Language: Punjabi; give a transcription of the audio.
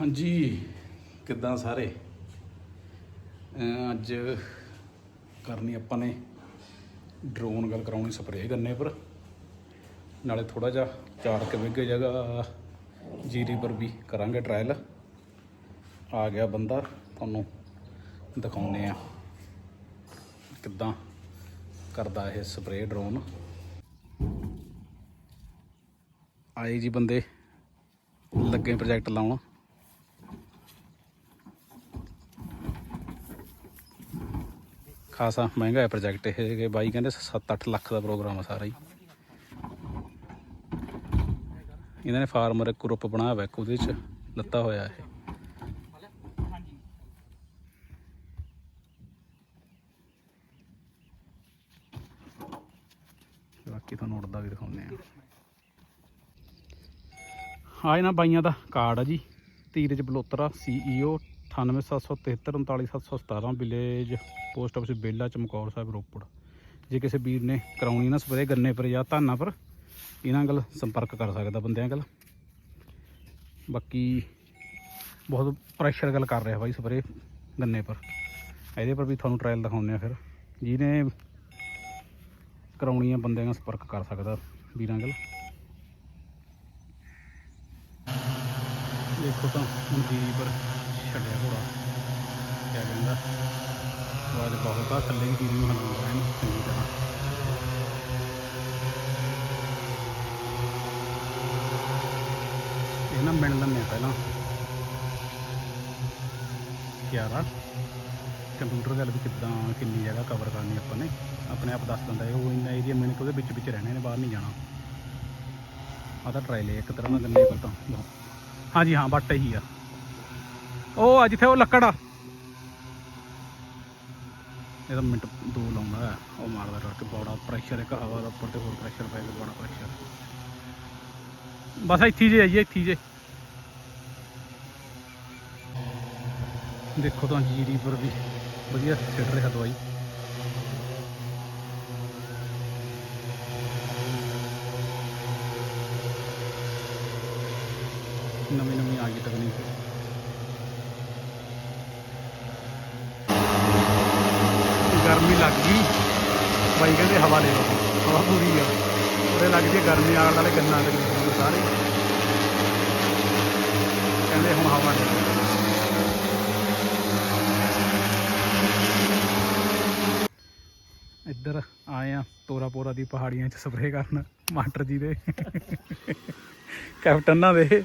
ਹਾਂਜੀ, ਕਿੱਦਾਂ ਸਾਰੇ? ਅੱਜ ਕਰਨੀ ਆਪਾਂ ਨੇ ਡਰੋਨ ਗੱਲ ਕਰਾਉਣੀ ਸਪਰੇਅ ਕਰਨੇ ਪਰ। ਨਾਲੇ ਥੋੜਾ ਜਿਹਾ ਚਾਰ ਕੁ ਵਿਗੇ ਜਗ੍ਹਾ ਜੀਰੀ ਪਰ ਵੀ ਕਰਾਂਗੇ ਟ੍ਰਾਇਲ ਆ ਗਿਆ ਬੰਦਾ, ਤੁਹਾਨੂੰ ਦਿਖਾਉਨੇ ਆ ਕਿੱਦਾਂ ਕਰਦਾ ਇਹ ਸਪਰੇਅ ਡਰੋਨ ਆਏ ਜੀ ਬੰਦੇ, ਲੱਗੇ ਪ੍ਰੋਜੈਕਟ ਲਾਉਣ। ਖਾਸਾ ਮਹਿੰਗਾ ਹੈ ਪ੍ਰੋਜੈਕਟ ਇਹ ਕਿ ਬਾਈ ਕਹਿੰਦੇ 7-8 ਲੱਖ ਦਾ ਪ੍ਰੋਗਰਾਮ ਆ ਸਾਰਾ ਹੀ। ਇਹਨਾਂ ਨੇ ਫਾਰਮਰ ਇੱਕ ਗਰੁੱਪ ਬਣਾਇਆ ਹੋਇਆ ਇੱਕ, ਉਹਦੇ ਚ ਲੱਤਾ ਹੋਇਆ ਇਹ। ਬਾਕੀ ਤੁਹਾਨੂੰ ਉੜਦਾ ਵੀ ਦਿਖਾਉਂਦੇ ਆ ਆ ਇਹਨਾਂ ਬਾਈਆਂ ਦਾ ਕਾਰਡ ਆ ਜੀ, Dheeraj Balotra CEO 9877339717 village post office Bela Chamkaur Sahib Ropar. ਜੇ ਕਿਸੇ ਵੀਰ ਨੇ ਕਰਾਉਣੀ ਨਾ ਸਪਰੇਅ ਗੰਨੇ ਪਰ ਜਾਂ ਧਾਨਾਂ ਪਰ, ਇਹਨਾਂ ਨਾਲ ਸੰਪਰਕ ਕਰ ਸਕਦਾ ਬੰਦਿਆਂ ਨਾਲ। ਬਾਕੀ ਬਹੁਤ ਪ੍ਰੈਸ਼ਰ ਗੱਲ ਕਰ ਰਿਹਾ ਬਾਈ ਸਪਰੇਅ ਗੰਨੇ ਪਰ। ਇਹਦੇ ਪਰ ਵੀ ਤੁਹਾਨੂੰ ਟ੍ਰਾਇਲ ਦਿਖਾਉਂਦੇ ਆ ਫਿਰ। ਜਿਹਨੇ ਕਰਾਉਣੀ ਆ ਬੰਦਿਆਂ ਨਾਲ ਸੰਪਰਕ ਕਰ ਸਕਦਾ ਵੀਰਾਂ ਨਾਲ। ਦੇਖੋ ਤਾਂ ਹੁਣ ਪਰ ਛੱਡਿਆ ਘੋੜਾ। ਕਿਆ ਕਹਿੰਦਾ? ਆਵਾਜ਼ ਬਹੁਤ ਆ, ਥੱਲੇ ਵੀ ਨੂੰ ਹਲਾਉਂਦਾ ਹੈ ਚੰਗੀ ਤਰ੍ਹਾਂ। ਇਹ ਨਾ ਮਿਲ ਲੈਂਦੇ ਆ ਪਹਿਲਾਂ। ਯਾਰਾ ਕੰਪਿਊਟਰ ਗੱਲ ਵੀ ਕਿੱਦਾਂ, ਕਿੰਨੀ ਜਗ੍ਹਾ ਕਵਰ ਕਰਨੀ ਆਪਾਂ ਨੇ? ਆਪਣੇ ਆਪ ਦੱਸ ਦਿੰਦਾ ਉਹ ਇੰਨਾ ਏਰੀਆ ਮਿੰਟ ਉਹਦੇ ਵਿੱਚ ਵਿੱਚ ਰਹਿਣੇ ਨੇ, ਬਾਹਰ ਨਹੀਂ ਜਾਣਾ। ਆਹ ਤਾਂ ਟਰਾਇਲ ਹੈ ਇੱਕ ਤਰ੍ਹਾਂ ਦਾ ਗੰਨੇ ਪਰ ਤਾਂ। ਹਾਂਜੀ ਹਾਂ ਬੱਟ ਇਹੀ ਆ। ਉਹ ਆ ਜਿੱਥੇ ਉਹ ਲੱਕੜ ਆ। ਇਹਦਾ ਮਿੰਟ ਦੋ ਲਾਉਂਦਾ ਉਹ ਮਾਰਦਾ ਕਰਕੇ ਬੜਾ ਪ੍ਰੈਸ਼ਰ ਇੱਕ ਹਵਾ ਦਾ ਉੱਪਰ ਤੇ ਹੋਰ ਪ੍ਰੈਸ਼ਰ ਪੈ ਬੜਾ ਪ੍ਰੈਸ਼ਰ ਬਸ ਇੱਥੇ ਜੇ, ਆਈਏ ਇੱਥੇ ਜੇ। ਦੇਖੋ ਤਾਂ ਜੀਰੀ ਪਰ ਵੀ ਵਧੀਆ ਛਿੜ ਰਿਹਾ ਦਵਾਈ। ਨਵੀਂ ਨਵੀਂ ਆ ਗਈ ਤਕਨੀਕ। ਗਰਮੀ ਲੱਗ ਗਈ। ਬਾਈ ਕਹਿੰਦੇ ਹਵਾ ਲੈ ਲਓ ਹਵਾ ਪੂਰੀ ਆ। ਉਹਦੇ ਲੱਗਦੀ ਹੈ ਗਰਮੀ ਆਉਣ ਵਾਲੇ ਗੰਨਾ ਦੇ ਸਾਰੇ। ਕਹਿੰਦੇ ਹੁਣ ਹਵਾ ਲੈ ਲਓ ਇੱਧਰ ਆਏ ਆ ਤੋਰਾ ਪੋਰਾ ਦੀ ਪਹਾੜੀਆਂ 'ਚ ਸਪਰੇਅ ਕਰਨ ਮਾਸਟਰ ਜੀ ਦੇ। ਕੈਪਟਨਾਂ ਨਾਲ ਦੇ